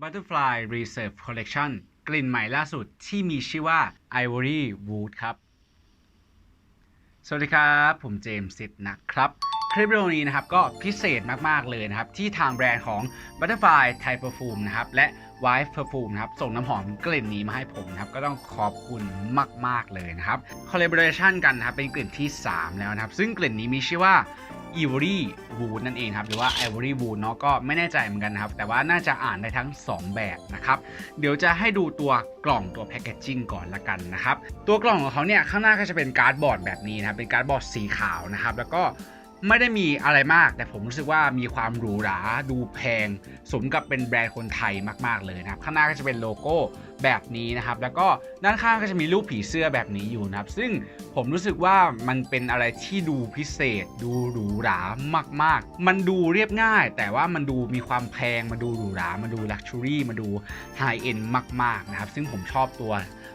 Butterfly Reserve Collection กลิ่นใหม่ล่าสุดที่มีชื่อว่า Ivory Wood ครับ สวัสดีครับ ผมเจมส์สิทธิ์นะครับ คลิปวิดีโอนี้นะครับก็พิเศษมากๆเลยนะครับ ที่ทางแบรนด์ของ Butterfly Thai Perfume นะครับ และ Wife Perfume นะครับ ส่งน้ำหอมกลิ่นนี้มาให้ผมนะครับ ก็ต้องขอบคุณมาก ๆ เลยนะครับ Collaboration กันนะครับ เป็นกลิ่นที่ 3 แล้วนะครับ ซึ่งกลิ่นนี้มีชื่อว่า Ivory Wood นั่นเองครับ หรือว่า Ivory Wood เนาะก็ไม่แน่ใจเหมือนกันนะครับ แต่ว่าน่าจะอ่านได้ทั้ง 2 แบบนะครับ เดี๋ยวจะให้ดูตัวกล่องตัวแพคเกจจิ้งก่อนละกันนะครับ ตัวกล่องของเขาเนี่ยข้างหน้าก็จะเป็นการ์ดบอร์ดแบบนี้นะครับเป็นการ์ดบอร์ดสีขาวนะครับแล้วก็ ไม่ได้มีอะไรมาก แต่ผมรู้สึกว่ามีความหรูหราดูแพง สมกับเป็นแบรนด์คนไทยมาก ๆ เลยนะครับ ข้างหน้าก็จะเป็นโลโก้แบบนี้นะครับ แล้วก็ด้านข้างก็จะมีรูปผีเสื้อแบบนี้อยู่นะครับ ซึ่งผมรู้สึกว่ามันเป็นอะไรที่ดูพิเศษ ดูหรูหรามาก ๆ มันดูเรียบง่าย แต่ว่ามันดูมีความแพง มันดูหรูหรา มันดูลักชัวรี่ มันดูไฮเอ็นมาก ๆ นะครับ ซึ่งผมชอบตัว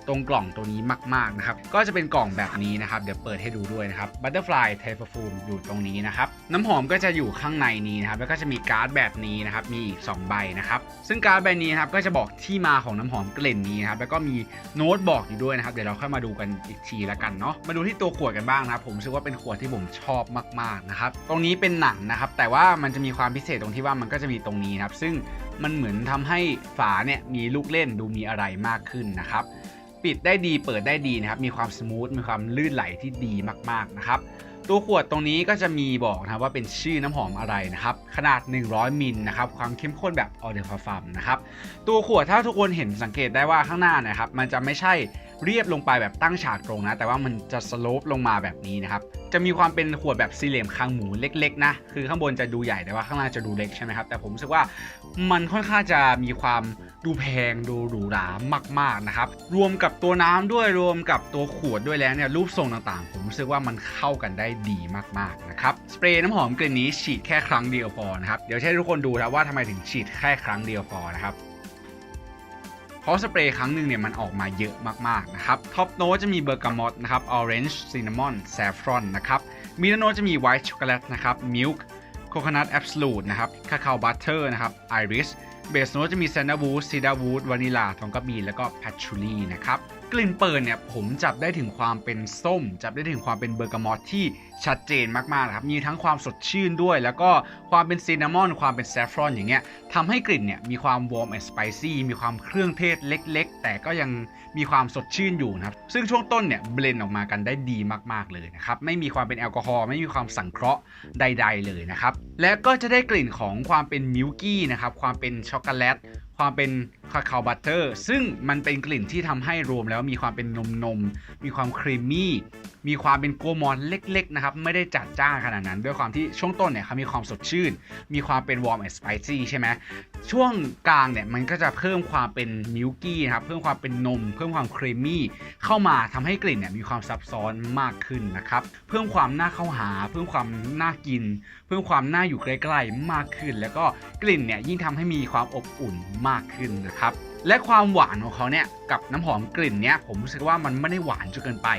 ตรงกล่องตัวนี้มากๆนะครับก็จะเป็นกล่องแบบนี้นะครับเดี๋ยวเปิดให้ดูด้วยนะครับ Butterfly t a p e r f u m e อยู่ตรงนี้นะครับน้ำหอมก็จะอยู่ข้างในนี้นะครับแล้วก็จะมีการ์ดแบบนี้นะครับมีอีก2ใบนะครับซึ่งการ์ดใบนี้นะครับก็จะบอกที่มาของน้ำหอมกลิ่นนี้นะครับแล้วก็มีโน้ตบอกอยู่ด้วยนะครับเดี๋ยวเราค่อยมาดูกันอีกทีละกันเนาะมาดูที่ตัวขวดกันบ้างนะครับผมรู้สึกว่าเป็นขวดที่ผมชอบมากๆนะครับตรงนี้เป็นหนังนะครับแต่ว่ามันจะมีความพิเศษตรงที่ว่ามันก็จะมีตรงนี้นะครับซึ่งมันเหมือนทำให้ฝาเนี่ยมีลูกเล่นดูมีอะไรมากขึ้นนะครับ ปิดได้ดีเปิดได้ดีนะครับ มีความสมูทมีความลื่นไหลที่ดีมากๆนะครับ ตัวขวดตรงนี้ก็จะมีบอกนะครับว่าเป็นชื่อน้ำหอมอะไรนะครับ ขนาด 100 มิลนะครับ ความเข้มข้นแบบออเดอร์ฟาร์มนะครับ ตัวขวดถ้าทุกคนเห็นสังเกตได้ว่าข้างหน้านะครับ มันจะไม่ใช่ เรียบลงไปแบบตั้งฉากตรงนะ แต่ว่ามันจะสโลปลงมาแบบนี้นะครับ จะมีความเป็นขวดแบบสี่เหลี่ยมคางหมูเล็กๆนะ คือข้างบนจะดูใหญ่แต่ว่าข้างล่างจะดูเล็กใช่ไหมครับ แต่ผมรู้สึกว่ามันค่อนข้างจะมีความดูแพงดูหรูหรามากๆนะครับ รวมกับตัวน้ำด้วยรวมกับตัวขวดด้วยแล้วเนี่ยรูปทรงต่างๆ ผมรู้สึกว่ามันเข้ากันได้ดีมากๆนะครับ สเปรย์น้ำหอมกลิ่นนี้ฉีดแค่ครั้งเดียวพอนะครับ เดี๋ยวให้ทุกคนดูนะว่าทำไมถึงฉีดแค่ครั้งเดียวพอนะครับ เพราะสเปรย์ครั้งหนึ่งเนี่ยมันออกมาเยอะมากๆนะครับท็อปโน้ตจะมีเบอร์กามอตนะครับออเรนจ์ซินนามอนแซฟรอนนะครับมิลโนตจะมีไวท์ช็อกโกแลตนะครับมิลค์โคคอนัทแอบสูตนะครับคาคาวบัตเตอร์นะครับไอริสเบสโน้ตจะมีแซนด์วูดซีดาวูดวานิลาทองกะบีแล้วก็แพชชูลี่นะครับ ลิ่นเปิดเนี่ยผมจับได้ถึงความเป็นส้ม จับได้ถึงความเป็นเบอร์กามอตที่ชัดเจนมากๆนะครับมีทั้งความสดชื่นด้วย แล้วก็ความเป็นซินนามอน ความเป็นแซฟรอนอย่างเงี้ยทำให้กลิ่นเนี่ยมีความวอร์มแอนด์สไปซี่มีความเครื่องเทศเล็ก ๆ แต่ก็ยังมีความสดชื่นอยู่นะครับซึ่งช่วงต้นเนี่ยเบลนออกมากันได้ดีมากๆเลยนะครับไม่มีความเป็นแอลกอฮอล์ไม่มีความสังเคราะห์ใด ๆ เลยนะครับและก็จะได้กลิ่นของความเป็นมิลกี้นะครับความเป็นช็อกโกแลตความเป็นคาคาบัตเตอร์ซึ่งมันเป็นกลิ่นที่ทำให้รวมแล้วมีความเป็นนมนม มีความครีมมี่ มีความเป็นโกมอนเล็ก ๆ นะครับ ไม่ได้จัดจ้าขนาดนั้น ด้วยความที่ช่วงต้นเนี่ยเขามีความสดชื่น มีความเป็นวอร์มแอนด์สไปซี่ใช่ไหมช่วงกลางเนี่ยมันก็จะเพิ่มความเป็นมิลกี้นะครับ เพิ่มความเป็นนม เพิ่มความครีมมี่เข้ามาทำให้กลิ่นเนี่ยมีความซับซ้อนมากขึ้นนะครับ เพิ่มความน่าเข้าหา เพิ่มความน่ากิน เพิ่มความน่าอยู่ใกล้ๆมากขึ้น แล้วก็กลิ่นเนี่ยยิ่งทำให้มีความอบอุ่นมากขึ้นนะครับและความหวานของเขาเนี่ยกับน้ำหอมกลิ่นเนี้ยผมรู้สึกว่ามันไม่ได้หวานจนเกินไป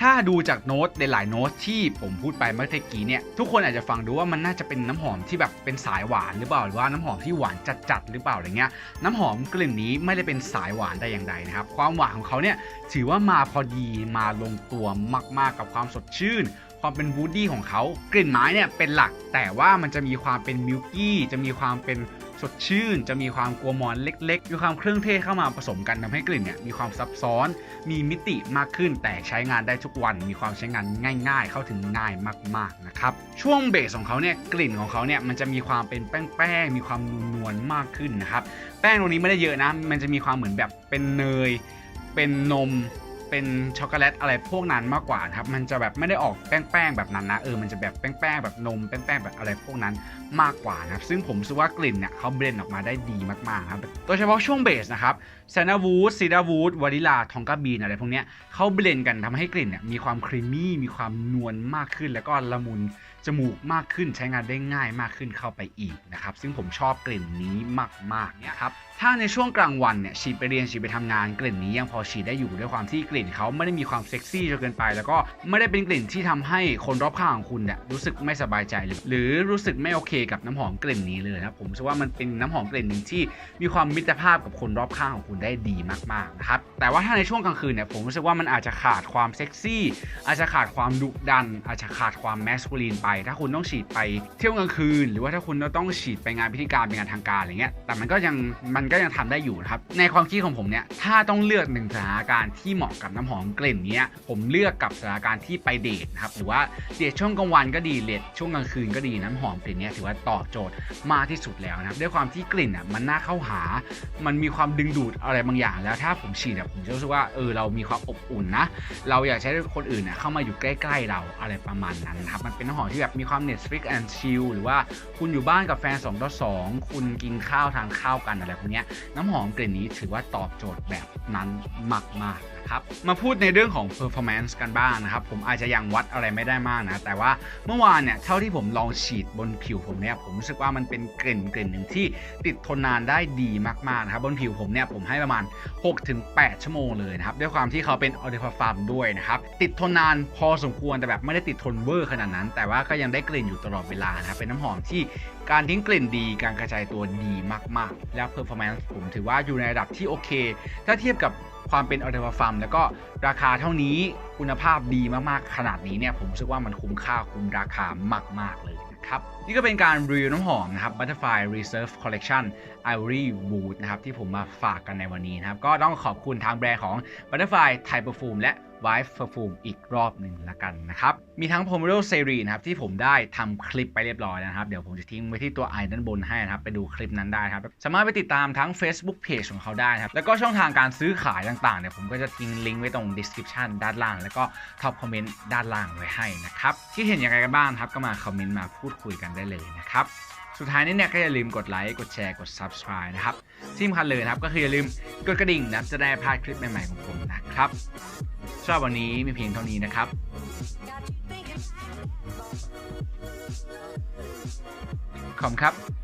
ถ้าดูจากโน้ตในหลายโน้ตที่ผมพูดไปเมื่อกี้เนี่ยทุกคนอาจจะฟังดูว่ามันน่าจะเป็นน้ำหอมที่แบบเป็นสายหวานหรือเปล่าหรือว่าน้ำหอมที่หวานจัดๆหรือเปล่าอะไรเงี้ยน้ำหอมกลิ่นนี้ไม่ได้เป็นสายหวานแต่อย่างใดนะครับความหวานของเขาเนี่ยถือว่ามาพอดีมาลงตัวมากๆกับความสดชื่นความเป็นวูดดี้ของเขากลิ่นไม้เนี่ยเป็นหลัก แต่ว่ามันจะมีความเป็นมิลกี้จะมีความเป็น สดชื่น จะมีความกัวมอนเล็กๆ มีความเครื่องเทศเข้ามาผสมกันทำให้กลิ่นเนี่ยมีความซับซ้อน มีมิติมากขึ้นแต่ใช้งานได้ทุกวัน มีความใช้งานง่าย ๆ เข้าถึงง่ายมากๆนะครับ ช่วงเบสของเขาเนี่ยกลิ่นของเขาเนี่ยมันจะมีความเป็นแป้งๆ มีความนวลๆมากขึ้นนะครับ แป้งตรงนี้ไม่ได้เยอะนะ มันจะมีความเหมือนแบบเป็นเนย เป็นนม เป็นช็อกโกแลตอะไรพวกนั้นมากกว่าครับ มันจะแบบไม่ได้ออกแป้งๆแบบนั้นนะ เออ มันจะแบบแป้งๆแบบนมแป้งๆแบบอะไรพวกนั้นมากกว่านะครับ ซึ่งผมรู้สึกว่ากลิ่นเนี่ยเขาเบรนออกมาได้ดีมากๆครับ โดยเฉพาะช่วงเบสนะครับแซนาวูดซีดาวูดวานิลาทองกาบีนอะไรพวกเนี้ยเขาเบรนกันทำให้กลิ่นเนี่ยมีความครีมมี่ มีความนวลมากขึ้นแล้วก็ละมุน จมูกมากขึ้นใช้งานได้ง่ายมากขึ้นเข้าไปอีกนะครับ ซึ่งผมชอบกลิ่นนี้มากๆเนี่ยครับถ้าในช่วงกลางวันเนี่ยฉีดไปเรียนฉีดไปทำงานกลิ่นนี้ยังพอฉีดได้อยู่ด้วยความที่กลิ่นเขาไม่ได้มีความเซ็กซี่จนเกินไป แล้วก็ไม่ได้เป็นกลิ่นที่ทำให้คนรอบข้างของคุณเนี่ยรู้สึกไม่สบายใจหรือรู้สึกไม่โอเคกับน้ำหอมกลิ่นนี้เลยนะครับผมรู้สึกว่ามันเป็นน้ำหอมกลิ่นหนึ่งที่มีความมิตรภาพกับคนรอบข้างของคุณได้ดีมากๆนะครับแต่ว่าถ้าในช่วงกลางคืนเนี่ยผมรู้สึกว่ามันอาจจะขาดความเซ็กซี่อาจจะขาดความดุดัน อาจจะขาดความแมสคูลีนไปถ้าคุณต้องฉีดไปเที่ยวกลางคืน หรือว่าถ้าคุณต้องฉีดไปงานพิธีการเป็นงานทางการอะไรเงี้ยแต่มันก็ยังมันก็ยังทำได้อยู่ครับในความคิดของผมเนี่ยถ้าต้องเลือกหนึ่งสถานการณ์ที่เหมาะกับน้ำหอมกลิ่นเนี้ยผมเลือกกับสถานการณ์ที่ไปเดทนะครับหรือว่าเดทช่วงกลางวันก็ดีเดทช่วงกลางคืนก็ดีน้ำหอมกลิ่นเนี้ยถือว่าตอบโจทย์มากที่สุดแล้วนะครับด้วยความที่กลิ่นอะมันน่าเข้าหา มันมีความดึงดูดอะไรบางอย่าง แล้วถ้าผมฉีดเนี่ยผมจะรู้สึกว่าเออเรามีความอบอุ่นนะเราอยากใช้คนอื่นเนี่ยเข้ามาอยู่ใกล้ ๆเราอะไรประมาณนั้นครับมันเป็นน้ำหอมที่แบบมีความ Netflix and chill หรือว่าคุณอยู่บ้านกับแฟน2ต่อ2คุณกินข้าวทานข้าวกันอะไรพวกนี้น้ำหอมกลิ่นนี้ถือว่าตอบโจทย์แบบนั้นมากๆ ครับ มาพูดในเรื่องของ performance กันบ้างนะครับ ผมอาจจะยังวัดอะไรไม่ได้มากนะ แต่ว่าเมื่อวานเนี่ยเท่าที่ผมลองฉีดบนผิวผมเนี่ยผมรู้สึกว่ามันเป็นกลิ่นกลิ่นหนึ่งที่ติดทนนานได้ดีมากๆนะครับบนผิวผมเนี่ยผมให้ประมาณ 6-8 ชั่วโมงเลยนะครับ ด้วยความที่เขาเป็นออเดฟาร์มด้วยนะครับ ติดทนนานพอสมควรแต่แบบไม่ได้ติดทนเวอร์ขนาดนั้น แต่ว่าก็ยังได้กลิ่นอยู่ตลอดเวลานะครับเป็นน้ำหอมที่การทิ้งกลิ่นดีการกระจายตัวดีมากๆ แล้วเพอร์ฟอร์แมนซ์ผมถือว่าอยู่ในระดับที่โอเค ถ้าเทียบกับ ความเป็นออเดฟาร์มแล้วก็ราคาเท่านี้คุณภาพดีมากๆขนาดนี้เนี่ยผมรู้สึกว่ามันคุ้มค่าคุ้มราคามาก ๆ เลยนะครับ นี่ก็เป็นการรีวิวน้ำหอมนะครับ Butterfly Reserve Collection Ivory Wood นะครับที่ผมมาฝากกันในวันนี้นะครับ ก็ต้องขอบคุณทางแบรนด์ของ Butterfly Thai Perfume และ Wife Perfume อีกรอบหนึ่งละกันนะครับ มีทั้ง Pomelo Series นะครับ ที่ผมได้ทำคลิปไปเรียบร้อยแล้วนะครับ เดี๋ยวผมจะทิ้งไว้ที่ตัวไอด้านบนให้นะครับ ไปดูคลิปนั้นได้ครับ สามารถไปติดตามทั้ง Facebook Page ของเขาได้ครับ แล้วก็ช่องทางการซื้อขายต่างๆเนี่ยผมก็จะทิ้งลิงก์ไว้ตรง description ด้านล่าง แล้วก็ท็อปคอมเมนต์ด้านล่างไว้ให้นะครับที่เห็นยังไงกันบ้างครับก็มาคอมเมนต์มาพูดคุยกันได้เลยนะครับสุดท้ายนี้เนี่ยก็อย่าลืมกดไลค์ กดแชร์ กด subscribe นะครับที่สำคัญเลยครับก็คืออย่าลืมกดกระดิ่งนะจะได้พลาดคลิปใหม่ๆของผมนะครับ สำหรับวันนี้มีเพียงเท่านี้นะครับขอบคุณครับ